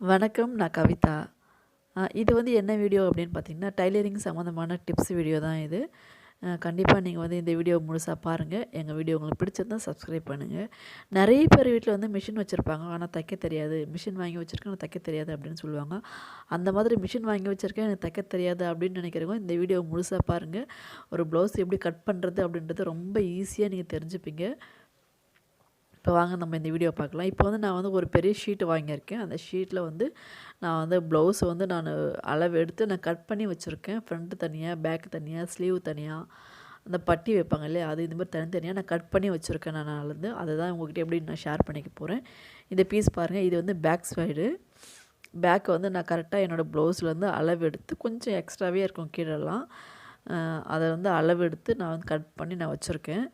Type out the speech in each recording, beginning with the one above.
வணக்கம். நான் கவிதா. இது வந்து என்ன வீடியோ அப்படின்னு பார்த்தீங்கன்னா, டைலரிங் சம்மந்தமான டிப்ஸ் வீடியோ தான் இது. கண்டிப்பாக நீங்கள் வந்து இந்த வீடியோ முழுசாக பாருங்கள் எங்கள் வீடியோ உங்களுக்கு பிடிச்சிருந்தா சப்ஸ்கிரைப் பண்ணுங்கள் நிறைய பேர் வீட்டில் வந்து மிஷின் வச்சுருப்பாங்க ஆனால் தைக்க தெரியாது. மிஷின் வாங்கி வச்சுருக்கேன் தைக்க தெரியாது அப்படின்னு சொல்லுவாங்க. அந்த மாதிரி மிஷின் வாங்கி வச்சுருக்கேன் எனக்கு தைக்க தெரியாது அப்படின்னு நினைக்கிறவங்க இந்த வீடியோ முழுசாக பாருங்கள் ஒரு ப்ளவுஸ் எப்படி கட் பண்ணுறது அப்படின்றது ரொம்ப ஈஸியாக நீங்கள் தெரிஞ்சுப்பீங்க. இப்போ வாங்க நம்ம இந்த வீடியோ பார்க்கலாம். இப்போ வந்து நான் வந்து ஒரு பெரிய ஷீட்டு வாங்கியிருக்கேன். அந்த ஷீட்டில் வந்து நான் வந்து ப்ளவுஸ் வந்து நான் அளவு எடுத்து நான் கட் பண்ணி வச்சுருக்கேன் ஃப்ரண்ட்டு தனியாக பேக் தனியாக ஸ்லீவ் தனியாக அந்த பட்டி வைப்பாங்க இல்லையா? அது இந்த மாதிரி தனித்தனியாக நான் கட் பண்ணி வச்சுருக்கேன் நான் அளந்து. அதை தான் உங்ககிட்ட எப்படி நான் ஷேர் பண்ணிக்க போகிறேன் இந்த பீஸ் பாருங்கள் இது வந்து பேக் சைடு. பேக்கை வந்து நான் கரெக்டாக என்னோடய ப்ளவுஸ்லேருந்து அளவு எடுத்து கொஞ்சம் எக்ஸ்ட்ராவே இருக்கும் கீழெல்லாம் அதை வந்து அளவு எடுத்து நான் வந்து கட் பண்ணி நான் வச்சுருக்கேன்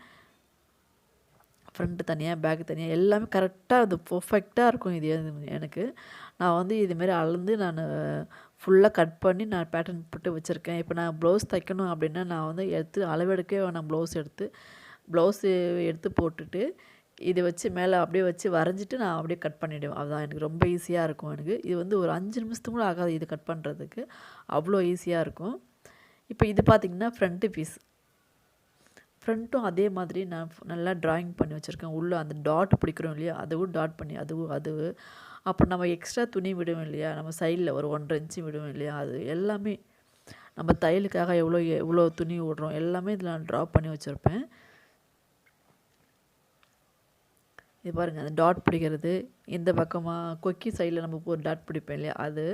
ஃப்ரண்ட்டு தனியாக பேக் தனியாக எல்லாமே கரெக்டாக அது பர்ஃபெக்டாக இருக்கும் இது எனக்கு. நான் வந்து இதுமாரி அளந்து நான் ஃபுல்லாக கட் பண்ணி நான் பேட்டர்ன் போட்டு வச்சுருக்கேன் இப்போ நான் ப்ளவுஸ் தைக்கணும் அப்படின்னா, நான் வந்து எடுத்து அளவெடுக்கவே வேணாம் ப்ளவுஸ் எடுத்து. ப்ளவுஸு எடுத்து போட்டுட்டு, இதை வச்சு மேலே அப்படியே வச்சு வரைஞ்சிட்டு நான் அப்படியே கட் பண்ணிவிடுவேன் அதுதான் எனக்கு ரொம்ப ஈஸியாக இருக்கும் எனக்கு. இது வந்து ஒரு அஞ்சு நிமிஷத்துக்கு கூட ஆகாது இது கட் பண்ணுறதுக்கு அவ்வளோ ஈஸியாக இருக்கும். இப்போ இது பார்த்தீங்கன்னா, ஃப்ரண்ட்டு பீஸ். ஃப்ரண்ட்டும் அதே மாதிரி நான் நல்லா ட்ராயிங் பண்ணி வச்சுருக்கேன் உள்ளே அந்த டாட் பிடிக்கிறோம் இல்லையா? அதுவும் டாட் பண்ணி அதுவும் அது. அப்புறம் நம்ம எக்ஸ்ட்ரா துணி விடுவோம் இல்லையா? நம்ம சைடில் ஒரு ஒன்றரை இன்ச்சு விடுவோம் இல்லையா? அது எல்லாமே நம்ம தையலுக்காக எவ்வளோ எவ்வளோ துணி விடுறோம் எல்லாமே இதில் நான் ட்ரா பண்ணி வச்சுருப்பேன் இது பாருங்கள் அந்த டாட் பிடிக்கிறது. இந்த பக்கமாக கொக்கி சைடில் நம்ம ஒரு டாட் பிடிப்பேன் இல்லையா? அது.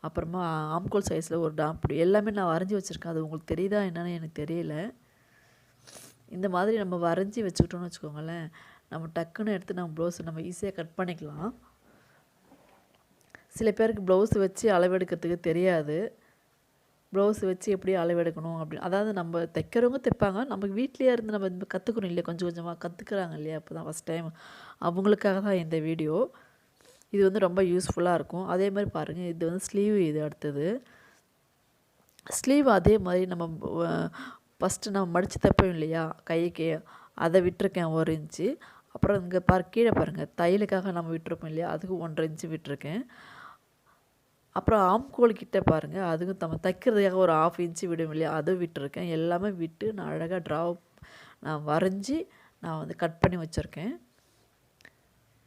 அப்புறமா ஆம்கோல் சைஸில் ஒரு டாட் பிடி எல்லாமே நான் வரைஞ்சு வச்சுருக்கேன் அது உங்களுக்கு தெரியுதா என்னென்னு எனக்கு தெரியல. இந்த மாதிரி நம்ம வரைஞ்சி வச்சுக்கிட்டோம்னு வச்சுக்கோங்களேன், நம்ம டக்குன்னு எடுத்து நம்ம ப்ளவுஸை நம்ம ஈஸியாக கட் பண்ணிக்கலாம். சில பேருக்கு ப்ளவுஸ் வச்சு அளவெடுக்கிறதுக்கு தெரியாது. ப்ளவுஸ் வச்சு எப்படி அளவெடுக்கணும் அப்படின்னு அதாவது நம்ம தைக்கிறவங்க தைப்பாங்க. நம்ம வீட்லேயே இருந்து நம்ம இந்த இல்லையா? கொஞ்சம் கொஞ்சமாக கற்றுக்குறாங்க இல்லையா? அப்போ தான் ஃபஸ்ட் டைம். அவங்களுக்காக தான் இந்த வீடியோ. இது வந்து ரொம்ப யூஸ்ஃபுல்லாக இருக்கும். அதே மாதிரி பாருங்கள் இது வந்து ஸ்லீவ் இது அடுத்தது. ஸ்லீவ் அதே மாதிரி நம்ம ஃபஸ்ட்டு ஃபர்ஸ்ட்டு மடித்து மடிச்சு தைப்போம் இல்லையா? கைக்கு அதை விட்டுருக்கேன் ஒரு இன்ச்சு. அப்புறம் இங்கே பார் கீழே பாருங்கள் தையலுக்காக நம்ம விட்டுருப்போம் இல்லையா? அதுக்கு ஒன்றரை இன்ச்சு விட்டுருக்கேன். அப்புறம் ஆம்கோல் கிட்ட பாருங்கள் அதுவும் நம்ம தைக்கிறதுக்காக ஒரு ஆஃப் இன்ச்சு விடும் இல்லையா? அதுவும் விட்டுருக்கேன். எல்லாமே விட்டு நான் அழகாக ட்ரா நான் வரைஞ்சி நான் வந்து கட் பண்ணி வச்சுருக்கேன்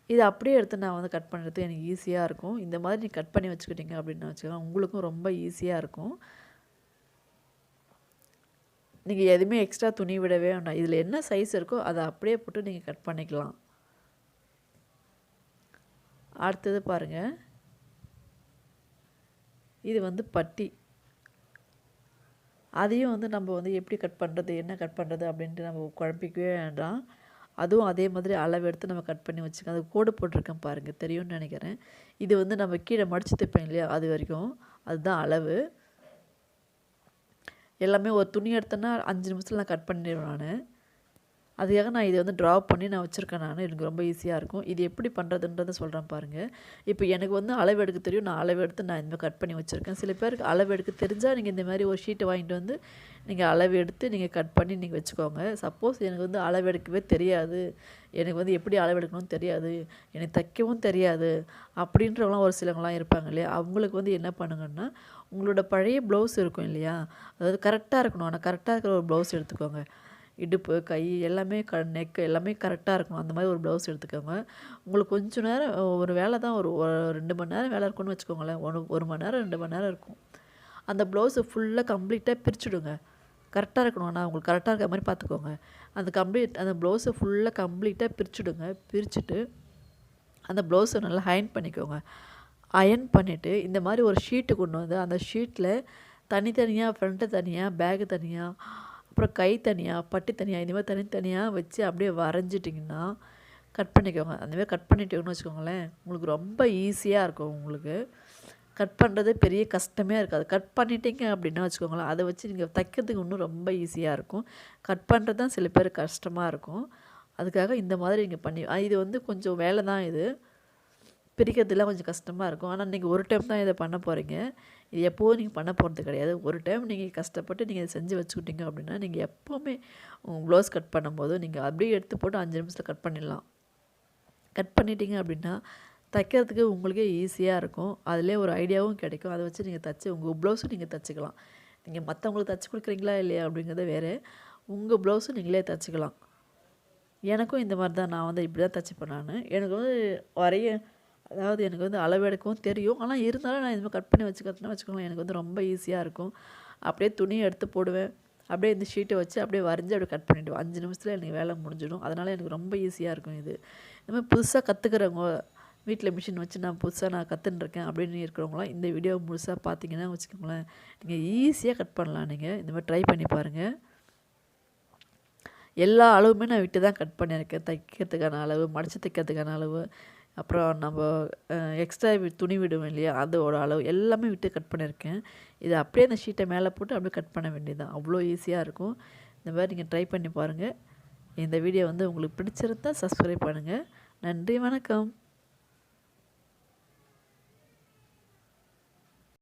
இது அப்படியே எடுத்து நான் வந்து கட் பண்ணுறது எனக்கு ஈஸியாக இருக்கும். இந்த மாதிரி நீ கட் பண்ணி வச்சுக்கிட்டீங்க அப்படின்னு வச்சுக்கலாம் உங்களுக்கும் ரொம்ப ஈஸியாக இருக்கும். நீங்கள் எதுவுமே எக்ஸ்ட்ரா துணி விடவே வேண்டாம். இதில் என்ன சைஸ் இருக்கோ அதை அப்படியே போட்டு நீங்கள் கட் பண்ணிக்கலாம். அடுத்தது பாருங்க. இது வந்து பட்டி. அதையும் வந்து நம்ம வந்து எப்படி கட் பண்ணுறது என்ன கட் பண்ணுறது அப்படின்ட்டு நம்ம குழப்பிக்கவே வேண்டாம். அதுவும் அதே மாதிரி அளவு எடுத்து நம்ம கட் பண்ணி வச்சுக்கோங்க அது கோடு போட்டிருக்கேன் பாருங்கள் தெரியும்னு நினைக்கிறேன் இது வந்து நம்ம கீழே மடிச்சு தைப்பேன் இல்லையா? அது வரைக்கும். அதுதான் அளவு. எல்லாமே ஒரு துணி எடுத்தேன்னா அஞ்சு நிமிஷத்தில் நான் கட் பண்ணிடுவேன் நான். அதுக்காக நான் இதை வந்து ட்ரா பண்ணி நான் வச்சுருக்கேன் நான் எனக்கு ரொம்ப ஈஸியாக இருக்கும். இது எப்படி பண்ணுறதுன்றத சொல்கிறேன் பாருங்கள் இப்போ எனக்கு வந்து அளவு எடுக்க தெரியும். நான் அளவு எடுத்து நான் இந்த மாதிரி கட் பண்ணி வச்சுருக்கேன் சில பேருக்கு அளவு எடுக்க தெரிஞ்சால் நீங்கள் இந்த மாதிரி ஒரு ஷீட் வாங்கிட்டு வந்து நீங்கள் அளவு எடுத்து நீங்கள் கட் பண்ணி நீங்கள் வச்சுக்கோங்க. சப்போஸ் எனக்கு வந்து அளவு எடுக்கவே தெரியாது. எனக்கு வந்து எப்படி அளவு எடுக்கணும்னு தெரியாது. எனக்கு தைக்கவும் தெரியாது. அப்படின்றவங்களாம் ஒரு சிலவங்களாம் இருப்பாங்க இல்லையா? அவங்களுக்கு வந்து என்ன பண்ணுங்கன்னா, உங்களோட பழைய ப்ளவுஸ் இருக்கும் இல்லையா? அதாவது கரெக்டாக இருக்கணும். ஆனால் கரெக்டாக இருக்கிற ஒரு ப்ளவுஸ் எடுத்துக்கோங்க. இடுப்பு, கை எல்லாமே க நெக் எல்லாமே கரெக்டாக இருக்கணும். அந்த மாதிரி ஒரு ப்ளவுஸ் எடுத்துக்கோங்க. உங்களுக்கு கொஞ்சம் நேரம் ஒரு வேலை தான் ஒரு ரெண்டு மணி நேரம் வேலை இருக்கும்னு வச்சுக்கோங்களேன். 1 1 மணி நேரம் ரெண்டு மணி நேரம் இருக்கும். அந்த ப்ளவுஸை ஃபுல்லாக கம்ப்ளீட்டாக பிரிச்சுடுங்க. கரெக்டாக இருக்கணும். ஆனால் உங்களுக்கு கரெக்டாக இருக்கிற மாதிரி பார்த்துக்கோங்க. அந்த கம்ப்ளீட் அந்த ப்ளவுஸை ஃபுல்லாக கம்ப்ளீட்டாக பிரிச்சுடுங்க. பிரிச்சுட்டு அந்த ப்ளவுஸை நல்லா அயர்ன் பண்ணிக்கோங்க. அயன் பண்ணிவிட்டு இந்த மாதிரி ஒரு ஷீட்டு கொண்டு வந்து அந்த ஷீட்டில் தனித்தனியாக ஃப்ரண்ட்டு தனியாக பேக்கு தனியாக அப்புறம் கை தனியாக பட்டி தனியாக இந்த மாதிரி தனித்தனியாக வச்சு அப்படியே வரைஞ்சிட்டிங்கன்னா, கட் பண்ணிக்கோங்க. அந்த கட் பண்ணிட்டீங்கன்னு வச்சுக்கோங்களேன், உங்களுக்கு ரொம்ப ஈஸியாக இருக்கும் உங்களுக்கு. கட் பண்ணுறது பெரிய கஷ்டமே இருக்காது. கட் பண்ணிட்டீங்க அப்படின்னா வச்சுக்கோங்களேன், அதை வச்சு நீங்கள் தைக்கிறதுக்கு இன்னும் ரொம்ப ஈஸியாக இருக்கும். கட் பண்ணுறது தான் சில பேர் கஷ்டமாக இருக்கும். அதுக்காக இந்த மாதிரி நீங்கள் பண்ணி இது வந்து கொஞ்சம் வேலை தான் இது. பிரிக்கிறதுலாம் கொஞ்சம் கஷ்டமாக இருக்கும். ஆனால் நீங்கள் ஒரு டைம் தான் இதை பண்ண போகிறீங்க இது எப்போவும் நீங்கள் பண்ண போகிறது கிடையாது. ஒரு டைம் நீங்கள் கஷ்டப்பட்டு நீங்கள் இதை செஞ்சு வச்சுக்கிட்டீங்க அப்படின்னா, நீங்கள் எப்போவுமே உங்கள் ப்ளவுஸ் கட் பண்ணும்போது நீங்கள் அப்படியே எடுத்து போட்டு அஞ்சு நிமிஷத்தில் கட் பண்ணிடலாம். கட் பண்ணிட்டீங்க அப்படின்னா, தைக்கிறதுக்கு உங்களுக்கே ஈஸியாக இருக்கும். அதிலே ஒரு ஐடியாவும் கிடைக்கும். அதை வச்சு நீங்கள் தச்சு உங்கள் ப்ளவுஸும் நீங்கள் தச்சுக்கலாம். நீங்கள் மற்றவங்களுக்கு தச்சு கொடுக்குறீங்களா இல்லையா அப்படிங்கிறத வேறு. உங்கள் ப்ளவுஸும் நீங்களே தச்சுக்கலாம். எனக்கும் இந்த மாதிரி தான். நான் வந்து இப்படி தான் தச்சுப்பேன் நான். எனக்கு வந்து வரைய அதாவது எனக்கு வந்து அளவெடுக்கவும் தெரியும். ஆனால் இருந்தாலும் நான் இதுமாதிரி கட் பண்ணி வச்சுக்கிறதுனா வச்சுக்கோங்களேன் எனக்கு வந்து ரொம்ப ஈஸியாக இருக்கும். அப்படியே துணியை எடுத்து போடுவேன். அப்படியே இந்த ஷீட்டை வச்சு அப்படியே வரைஞ்சி அப்படியே கட் பண்ணிவிடுவேன் அஞ்சு நிமிஷத்தில் எனக்கு வேலை முடிஞ்சிடும். அதனால் எனக்கு ரொம்ப ஈஸியாக இருக்கும் இது. இதுமாதிரி மாதிரி புதுசாக கற்றுக்கிறவங்க வீட்டில் மிஷின் வச்சு நான் புதுசாக நான் கற்றுன்ருக்கேன் அப்படின்னு இருக்கிறவங்களாம் இந்த வீடியோ முழுசாக பார்த்தீங்கன்னா வச்சுக்கோங்களேன் நீங்கள் ஈஸியாக கட் பண்ணலாம் நீங்கள் இந்த மாதிரி ட்ரை பண்ணி பாருங்கள் எல்லா அளவுமே நான் விட்டு தான் கட் பண்ணியிருக்கேன். தைக்கிறதுக்கான அளவு மடிச்சு தைக்கிறதுக்கான அளவு அப்புறம் நம்ம எக்ஸ்ட்ரா துணி விடுவோம் இல்லையா? அதோட அளவு எல்லாமே விட்டு கட் பண்ணியிருக்கேன். இதை அப்படியே அந்த ஷீட்டை மேலே போட்டு அப்படியே கட் பண்ண வேண்டியதுதான். அவ்வளோ ஈஸியாக இருக்கும். இந்த மாதிரி நீங்கள் ட்ரை பண்ணி பாருங்கள் இந்த வீடியோ வந்து உங்களுக்கு பிடிச்சிருந்தா சப்ஸ்கிரைப் பண்ணுங்கள் நன்றி வணக்கம்.